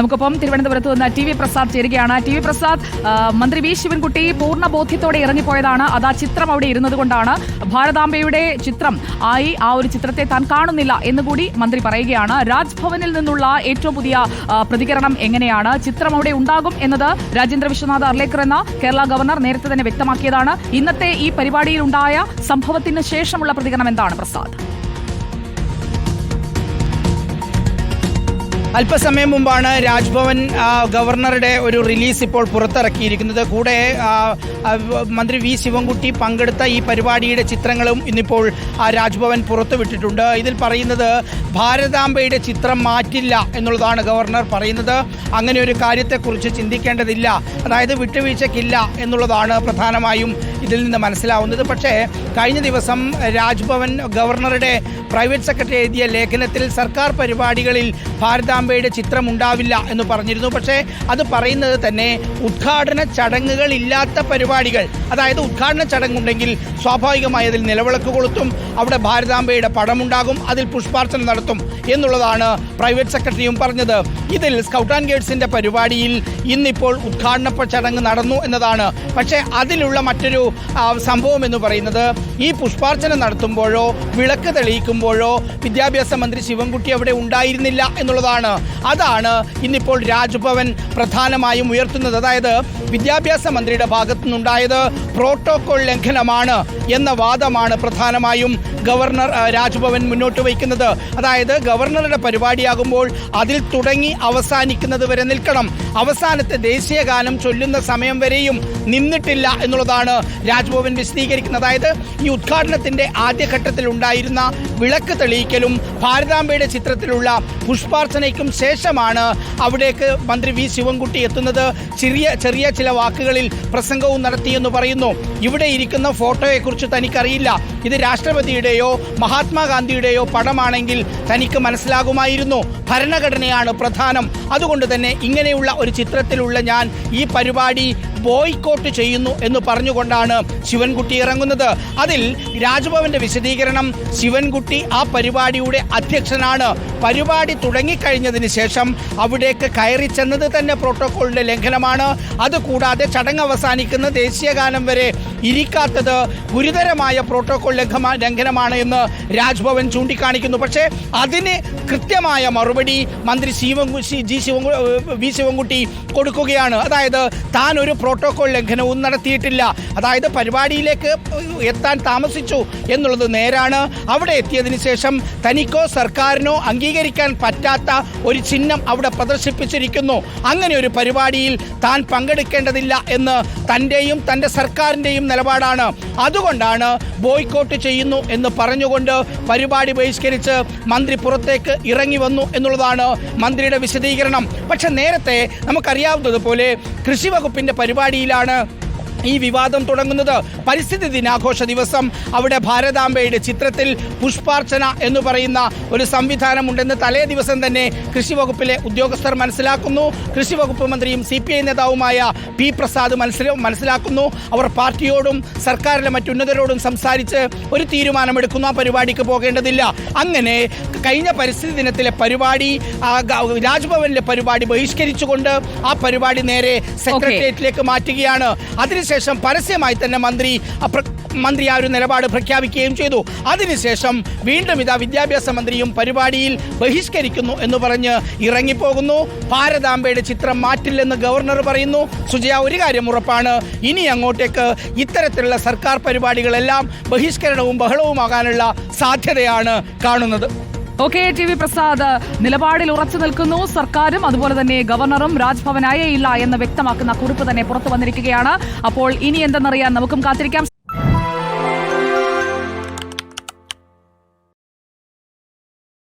നമുക്കൊപ്പം തിരുവനന്തപുരത്ത് നിന്ന് ടി വി പ്രസാദ് ചേരുകയാണ്. ടി വി പ്രസാദ് മന്ത്രി വി ശിവൻകുട്ടി പൂർണ ബോധ്യത്തോടെ ഇറങ്ങിപ്പോയതാണ്. അത് ആ ചിത്രം അവിടെ ഇരുന്നത് കൊണ്ടാണ്. ഭാരതാംബയുടെ ചിത്രം ആയി ആ ഒരു ചിത്രത്തെ താൻ കാണുന്നില്ല എന്നുകൂടി മന്ത്രി പറയുകയാണ്. രാജ്ഭവനിൽ നിന്നുള്ള ഏറ്റവും പുതിയ പ്രതികരണം എങ്ങനെയാണ്? ചിത്രം അവിടെ ഉണ്ടാകും എന്നത് രാജേന്ദ്ര വിശ്വനാഥ് അർലേക്കർ എന്ന കേരള ഗവർണർ നേരത്തെ തന്നെ വ്യക്തമാക്കിയതാണ്. ഇന്നത്തെ ഈ പരിപാടിയിൽ ഉണ്ടായ സംഭവത്തിന് ശേഷമുള്ള പ്രതികരണം എന്താണ് പ്രസാദ്? അല്പസമയം മുമ്പാണ് രാജ്ഭവൻ ഗവർണറുടെ ഒരു റിലീസ് ഇപ്പോൾ പുറത്തിറക്കിയിരിക്കുന്നത്. കൂടെ മന്ത്രി വി ശിവൻകുട്ടി പങ്കെടുത്ത ഈ പരിപാടിയുടെ ചിത്രങ്ങളും ഇന്നിപ്പോൾ രാജ്ഭവൻ പുറത്തുവിട്ടിട്ടുണ്ട് ഇതിൽ പറയുന്നത് ഭാരതാംബയുടെ ചിത്രം മാറ്റില്ല എന്നുള്ളതാണ് ഗവർണർ പറയുന്നത്. അങ്ങനെ ഒരു കാര്യത്തെക്കുറിച്ച് ചിന്തിക്കേണ്ടതില്ല. അതായത് വിട്ടുവീഴ്ചയ്ക്കില്ല എന്നുള്ളതാണ് പ്രധാനമായും ഇതിൽ നിന്ന് മനസ്സിലാവുന്നത്. പക്ഷേ കഴിഞ്ഞ ദിവസം രാജ്ഭവൻ ഗവർണറുടെ പ്രൈവറ്റ് സെക്രട്ടറി എഴുതിയ ലേഖനത്തിൽ സർക്കാർ പരിപാടികളിൽ ഭാരതാംബയുടെ ചിത്രം ഉണ്ടാവില്ല എന്ന് പറഞ്ഞിരുന്നു. പക്ഷേ അത് പറയുന്നത് തന്നെ ഉദ്ഘാടന ചടങ്ങുകൾ ഇല്ലാത്ത പരിപാടികൾ. അതായത് ഉദ്ഘാടന ചടങ്ങുണ്ടെങ്കിൽ സ്വാഭാവികമായി അതിൽ നിലവിളക്ക് കൊളുത്തും അവിടെ ഭാരതാംബയുടെ പടമുണ്ടാകും അതിൽ പുഷ്പാർച്ചന നടത്തും എന്നുള്ളതാണ് പ്രൈവറ്റ് സെക്രട്ടറിയും പറഞ്ഞത്. ഇതിൽ സ്കൗട്ട് ആൻഡ് ഗൈഡ്സിന്റെ പരിപാടിയിൽ ഇന്നിപ്പോൾ ഉദ്ഘാടന ചടങ്ങ് നടന്നു എന്നതാണ്. പക്ഷേ അതിലുള്ള മറ്റൊരു സംഭവം എന്ന് പറയുന്നത് ഈ പുഷ്പാർച്ചന നടത്തുമ്പോഴോ വിളക്ക് തെളിയിക്കുമ്പോഴോ വിദ്യാഭ്യാസ മന്ത്രി ശിവൻകുട്ടി അവിടെ ഉണ്ടായിരുന്നില്ല എന്നുള്ളതാണ്. അതാണ് ഇന്നിപ്പോൾ രാജ്ഭവൻ പ്രധാനമായും ഉയർത്തുന്നത്. അതായത് വിദ്യാഭ്യാസ മന്ത്രിയുടെ ഭാഗത്തു നിന്നുണ്ടായത് പ്രോട്ടോകോൾ ലംഘനമാണ് എന്ന വാദമാണ് പ്രധാനമായും ഗവർണർ രാജ്ഭവൻ മുന്നോട്ട് വയ്ക്കുന്നത്. അതായത് ഗവർണറുടെ പരിപാടിയാകുമ്പോൾ അതിൽ തുടങ്ങി അവസാനിക്കുന്നത് വരെ നിൽക്കണം. അവസാനത്തെ ദേശീയ ഗാനം ചൊല്ലുന്ന സമയം വരെയും നിന്നിട്ടില്ല എന്നുള്ളതാണ് രാജ്ഭവൻ വിശദീകരിക്കുന്നത്. അതായത് ഈ ഉദ്ഘാടനത്തിന്റെ ആദ്യഘട്ടത്തിൽ ഉണ്ടായിരുന്ന വിളക്ക് തെളിയിക്കലും ഭാരതാംബയുടെ ചിത്രത്തിലുള്ള പുഷ്പാർച്ചനയ്ക്കും ശേഷമാണ് അവിടേക്ക് മന്ത്രി വി ശിവൻകുട്ടി എത്തുന്നത്. ചെറിയ ചെറിയ ചില വാക്കുകളിൽ പ്രസംഗവും നടത്തിയെന്ന് പറയുന്നു. ഇവിടെ ഇരിക്കുന്ന ഫോട്ടോയെക്കുറിച്ച് തനിക്കറിയില്ല. ഇത് രാഷ്ട്രപതിയുടെയോ മഹാത്മാഗാന്ധിയുടെയോ പടമാണെങ്കിൽ തനിക്ക് മനസ്സിലാകുമായിരുന്നു. ഭരണഘടനയാണ് പ്രധാനം. അതുകൊണ്ട് തന്നെ ഇങ്ങനെയുള്ള ഒരു ചിത്രത്തിലുള്ള ഞാൻ ഈ പരിപാടി ബോയ്ക്കോട്ട് ചെയ്യുന്നു എന്ന് പറഞ്ഞുകൊണ്ടാണ് ശിവൻകുട്ടി ഇറങ്ങുന്നത്. അതിൽ രാജ്ഭവന്റെ വിശദീകരണം ശിവൻകുട്ടി ആ പരിപാടിയുടെ അധ്യക്ഷനാണ്. പരിപാടി തുടങ്ങിക്കഴിഞ്ഞതിന് ശേഷം അവിടേക്ക് കയറി ചെന്നത് തന്നെ പ്രോട്ടോക്കോളിന്റെ ലംഘനമാണ്. അതുകൂടാതെ ചടങ്ങ് അവസാനിക്കുന്ന ദേശീയഗാനം വരെ ഇരിക്കാത്തത് ഗുരുതരമായ പ്രോട്ടോകോൾ ലംഘനമാണ് എന്ന് രാജ്ഭവൻ ചൂണ്ടിക്കാണിക്കുന്നു. പക്ഷേ അതിന് കൃത്യമായ മറുപടി മന്ത്രി ശിവൻകു ജി ശിവൻകു വി ശിവൻകുട്ടി കൊടുക്കുകയാണ്. അതായത് താൻ ഒരു പ്രോട്ടോകോൾ ലംഘനവും നടത്തിയിട്ടില്ല. അതായത് പരിപാടിയിലേക്ക് എത്താൻ താമസിച്ചു എന്നുള്ളത് നേരാണ്. അവിടെ എത്തിയതിനു ശേഷം തനിക്കോ സർക്കാരിനോ അംഗീകരിക്കാൻ പറ്റാത്ത ഒരു ചിഹ്നം അവിടെ പ്രദർശിപ്പിച്ചിരിക്കുന്നു. അങ്ങനെ ഒരു പരിപാടിയിൽ താൻ പങ്കെടുക്കേണ്ടതില്ല എന്ന് തന്റെയും തന്റെ സർക്കാരിന്റെയും നിലപാടാണ്. അതുകൊണ്ടാണ് ബോയ്ക്കോട്ട് ചെയ്യുന്നു എന്ന് പറഞ്ഞുകൊണ്ട് പരിപാടി ബഹിഷ്കരിച്ച് മന്ത്രി പുറത്തേക്ക് ഇറങ്ങി വന്നു എന്നുള്ളതാണ് മന്ത്രിയുടെ വിശദീകരണം. പക്ഷെ നേരത്തെ നമുക്കറിയാവുന്നതുപോലെ കൃഷി വകുപ്പിന്റെ പരിപാടിയിലാണ് ഈ വിവാദം തുടങ്ങുന്നത് പരിസ്ഥിതി ദിനാഘോഷ ദിവസം. അവിടെ ഭാരതാംബയുടെ ചിത്രത്തിൽ പുഷ്പാർച്ചന എന്ന് പറയുന്ന ഒരു സംവിധാനമുണ്ടെന്ന് തലേ ദിവസം തന്നെ കൃഷി വകുപ്പിലെ ഉദ്യോഗസ്ഥർ മനസ്സിലാക്കുന്നു. കൃഷി വകുപ്പ് മന്ത്രിയും സി പി ഐ നേതാവുമായ പി പ്രസാദ് മനസ്സിൽ മനസ്സിലാക്കുന്നു. അവർ പാർട്ടിയോടും സർക്കാരിലെ മറ്റുന്നതരോടും സംസാരിച്ച് ഒരു തീരുമാനമെടുക്കുന്നു. ആ പരിപാടിക്ക് പോകേണ്ടതില്ല. അങ്ങനെ കഴിഞ്ഞ പരിസ്ഥിതി ദിനത്തിലെ പരിപാടി രാജ്ഭവനിലെ പരിപാടി ബഹിഷ്കരിച്ചുകൊണ്ട് ആ പരിപാടി നേരെ സെക്രട്ടേറിയറ്റിലേക്ക് മാറ്റുകയാണ്. അതിനുശേഷം പരസ്യമായി തന്നെ മന്ത്രി മന്ത്രി ആ ഒരു നിലപാട് പ്രഖ്യാപിക്കുകയും ചെയ്തു. അതിനുശേഷം വീണ്ടും ഇതാ വിദ്യാഭ്യാസ മന്ത്രിയും പരിപാടിയിൽ ബഹിഷ്കരിക്കുന്നു എന്ന് പറഞ്ഞ് ഇറങ്ങിപ്പോകുന്നു. ഭാരതാംബയുടെ ചിത്രം മാറ്റില്ലെന്ന് ഗവർണർ പറയുന്നു. സുജയ ഒരു കാര്യം ഉറപ്പാണ്. ഇനി അങ്ങോട്ടേക്ക് ഇത്തരത്തിലുള്ള സർക്കാർ പരിപാടികളെല്ലാം ബഹിഷ്കരണവും ബഹളവുമാകാനുള്ള സാധ്യതയാണ് കാണുന്നത്. ഓക്കെ ടി വി പ്രസാദ് നിലപാടിൽ ഉറച്ചു നിൽക്കുന്നു. സർക്കാരും അതുപോലെ തന്നെ ഗവർണറും രാജ്ഭവനായേ ഇല്ല എന്ന് വ്യക്തമാക്കുന്ന കുറിപ്പ് തന്നെ പുറത്തു വന്നിരിക്കുകയാണ്. അപ്പോൾ ഇനി എന്തെന്നറിയാൻ നമുക്കും കാത്തിരിക്കാം.